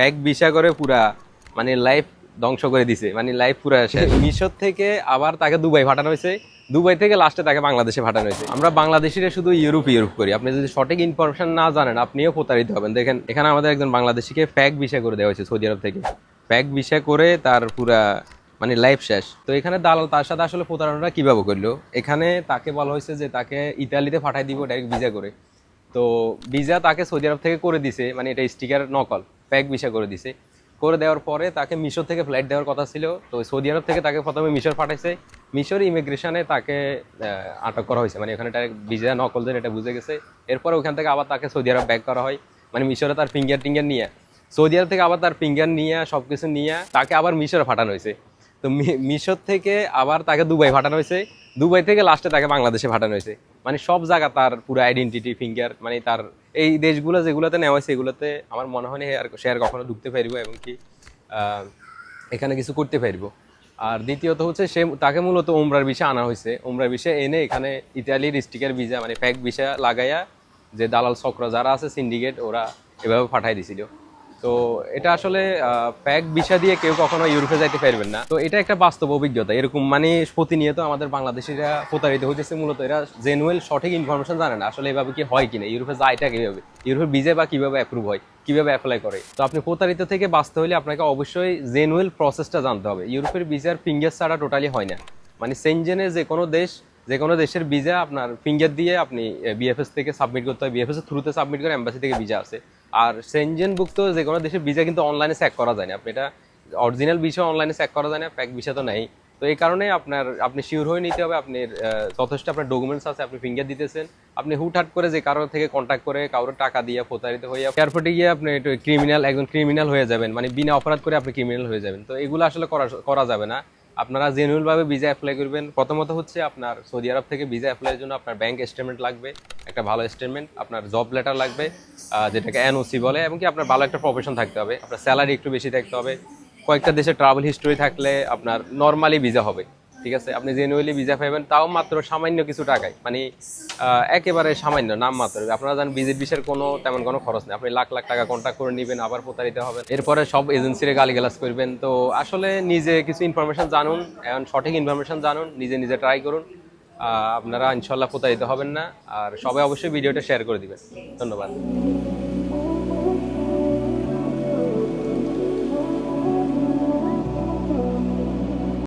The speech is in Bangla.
ফ্যাক ভিসা করে পুরা মানে লাইফ ধ্বংস করে দিছে মানে লাইফ পুরা শেষ। মিশর থেকে আবার তাকে দুবাই পাঠানো হয়েছে। দুবাই থেকে লাস্টে তাকে বাংলাদেশে পাঠানো হয়েছে। আমরা বাংলাদেশিরা শুধু ইউরোপ ইউরোপ করি। আপনি যদি সঠিক ইনফরমেশন না জানেন আপনিও প্রতারিত হবেন। দেখেন এখানে আমাদের একজন বাংলাদেশিকে ফ্যাক ভিসা করে দেওয়া হয়েছে সৌদি আরব থেকে। ফ্যাক ভিসা করে তার পুরা মানে লাইফ শেষ। তো এখানে দালাল তার সাথে আসলে প্রতারণাটা কীভাবে করল? এখানে তাকে বলা হয়েছে যে তাকে ইতালিতে পাঠাই দিব ডাইরেক্ট ভিসা করে। তো ভিসা তাকে সৌদি আরব থেকে করে দিছে মানে এটা স্টিকার নকল। প্যাক ভিসা করে দিছে। করে দেওয়ার পরে তাকে মিশর থেকে ফ্লাইট দেওয়ার কথা ছিল। তো সৌদি আরব থেকে তাকে প্রথমে মিশর পাঠাইছে। মিশর ইমিগ্রেশনে তাকে আটক করা হয়েছে। মানে ওখানে ডাইরেক্ট ভিসা নকল দেন এটা বুঝে গেছে। এরপরে ওখান থেকে আবার তাকে সৌদি আরব ব্যাক করা হয়। মানে মিশরে তার ফিঙ্গার টিঙ্গার নিয়ে। সৌদি আরব থেকে আবার তার ফিঙ্গার নিয়ে সব কিছু নিয়ে তাকে আবার মিশরে পাঠানো হয়েছে। তো মিশর থেকে আবার তাকে দুবাই পাঠানো হয়েছে। দুবাই থেকে লাস্টে তাকে বাংলাদেশে পাঠানো হয়েছে। মানে সব জায়গা তার পুরো আইডেন্টিটি ফিঙ্গার মানে তার এই দেশগুলো যেগুলোতে নেওয়া হয়েছে, এগুলোতে আমার মনে হয় না আর কখনো ঢুকতে পারব এবং কি এখানে কিছু করতে পারব। আর দ্বিতীয়ত হচ্ছে সে তাকে মূলত উমরার বিষে আনা হয়েছে। উমরার বিষে এনে এখানে ইতালির স্টিকার ভিসা মানে প্যাক ভিসা লাগাইয়া যে দালাল চক্র যারা আছে, সিন্ডিকেট, ওরা এভাবে পাঠাই দিছিল। তো এটা আসলে প্যাক ভিসা দিয়ে কেউ কখনো ইউরোপে যাইতে পারবেন না। তো এটা একটা বাস্তব অভিজ্ঞতা। এরকম মানে প্রতিনিয়ত আমাদের বাংলাদেশিরা প্রতারিত হইতেছে, মূলত এরা জেনুয়েল সঠিক ইনফরমেশন জানে না, আসলে এভাবে কি হয় কিনা, ইউরোপে যায়টা কীভাবে, ইউরোপের ভিসা বা কীভাবে অ্যাপ্রুভ হয়, কীভাবে অ্যাপ্লাই করে। তো আপনি প্রতারিত থেকে বাঁচতে হলে আপনাকে অবশ্যই জেনুয়েল প্রসেসটা জানতে হবে। ইউরোপের ভিসার ফিঙ্গার ছাড়া টোটালি হয় না। মানে সেনজেনে যে কোনো দেশ যে কোনো দেশের ভিসা আপনার ফিঙ্গার দিয়ে আপনি বিএফএস থেকে সাবমিট করতে হয়। বিএফএস থ্রুতে সাবমিট করে এম্বাসি থেকে ভিসা আছে আর সেনজেন ভুক্ত যে কোনো দেশের ভিসা কিন্তু অনলাইনে চেক করা যায় না। আপনি এটা অরিজিনাল ভিসা অনলাইনে চেক করা যায় না প্যাক ভিসা তো নেই। তো এই কারণে আপনার, আপনি শিওর হয়ে নিতে হবে, আপনি যথেষ্ট আপনার ডকুমেন্টস আছে, আপনি ফিঙ্গার দিতেছেন। আপনি হুটহাট করে যে কারও থেকে কন্ট্যাক্ট করে, কারোর টাকা দিয়ে প্রতারিত হয়ে এয়ারপোর্টে গিয়ে আপনি একটু ক্রিমিনাল একজন ক্রিমিনাল হয়ে যাবেন। মানে বিনা অপরাধ করে আপনি ক্রিমিনাল হয়ে যাবেন। তো এগুলো আসলে করা করা যাবে না। আপনারা জেনুইন ভাবে ভিসা অ্যাপ্লাই করবেন। প্রথমত হচ্ছে আপনার সৌদি আরব থেকে ভিসা অ্যাপ্লাইয়ের জন্য আপনার ব্যাংক স্টেটমেন্ট লাগবে, একটা ভালো স্টেটমেন্ট আপনার জব লেটার লাগবে যেটাকে এনওসি বলে, এবং কি আপনার ভালো একটা প্রফেশন থাকতে হবে। আপনার স্যালারি একটু বেশি থাকতে হবে। কয়েকটা দেশে ট্রাভেল হিস্টোরি থাকলে আপনার নর্মালি ভিসা হবে। ঠিক আছে? আপনি জেনুয়েলি ভিসা পাবেন তাও মাত্র সামান্য কিছু টাকায়। মানে একেবারে সামান্য, নাম মাত্র। আপনারা জানেন ভিজিট ভিসার কোনো তেমন কোনো খরচ নেই। আপনি লাখ লাখ টাকা কন্ট্যাক্ট করে নেবেন, আবার প্রতারিত হবেন। এরপরে সব এজেন্সিরে গালিগালাজ করবেন। তো আসলে নিজে কিছু ইনফরমেশন জানুন, এখন সঠিক ইনফরমেশন জানুন, নিজে নিজে ট্রাই করুন। আপনারা ইনশাল্লাহ প্রতারিত হবেন না। আর সবাই অবশ্যই ভিডিওটা শেয়ার করে দিবেন। ধন্যবাদ।